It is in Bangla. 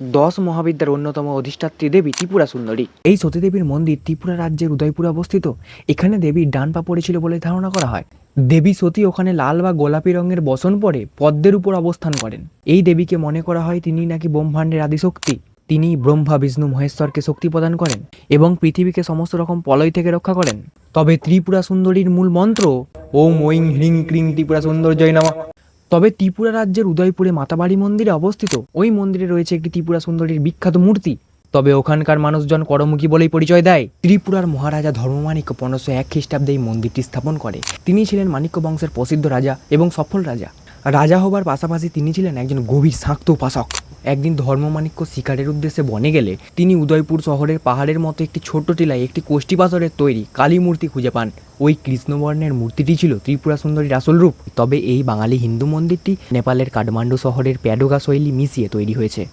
দশ মহাবিদ্যার অন্যতম অধিষ্ঠাত্রী দেবী ত্রিপুরা সুন্দরী। এই সতীদেবীর মন্দির ত্রিপুরা রাজ্যের উদয়পুরে অবস্থিত। এখানে দেবীর ডান পা পড়েছিল বলে ধারণা করা হয়। দেবী সতী ওখানে লাল বা গোলাপি রঙের বসন পরে পদ্মের উপর অবস্থান করেন। এই দেবীকে মনে করা হয় তিনি নাকি ব্রহ্মাণ্ডের আদিশক্তি। তিনি ব্রহ্মা, বিষ্ণু, মহেশ্বরকে শক্তি প্রদান করেন এবং পৃথিবীকে সমস্ত রকম পলয় থেকে রক্ষা করেন। তবে ত্রিপুরা সুন্দরীর মূল মন্ত্র, ওম ওইং হ্রিং ক্রিং ত্রিপুরা সুন্দর জয় নামা। তবে ত্রিপুরা রাজ্যের উদয়পুরে মাতাবাড়ি মন্দিরে অবস্থিত। ওই মন্দিরে রয়েছে একটি ত্রিপুরা সুন্দরীর বিখ্যাত মূর্তি। তবে ওখানকার মানুষজন করমুখী বলেই পরিচয় দেয়। ত্রিপুরার মহারাজা ধর্মমাণিক্য পনেরোশো এক খ্রিস্টাব্দে এই মন্দিরটি স্থাপন করে। তিনি ছিলেন মাণিক্য বংশের প্রসিদ্ধ রাজা এবং সফল রাজা। রাজা হবার পাশাপাশি তিনি ছিলেন একজন গভীর, শাক্ত উপাসক। একদিন ধর্মমাণিক্য শিকারের উদ্দেশ্যে বনে গেলে তিনি উদয়পুর শহরের পাহাড়ের মতো একটি ছোট্ট টিলায় একটি কোষ্টি পাথরের তৈরি কালী মূর্তি খুঁজে পান। ওই কৃষ্ণবর্ণের মূর্তিটি ছিল ত্রিপুরা সুন্দরীর আসল রূপ। তবে এই বাঙালি হিন্দু মন্দিরটি নেপালের কাঠমান্ডু শহরের প্যাডোগা শৈলী মিশিয়ে তৈরি হয়েছে।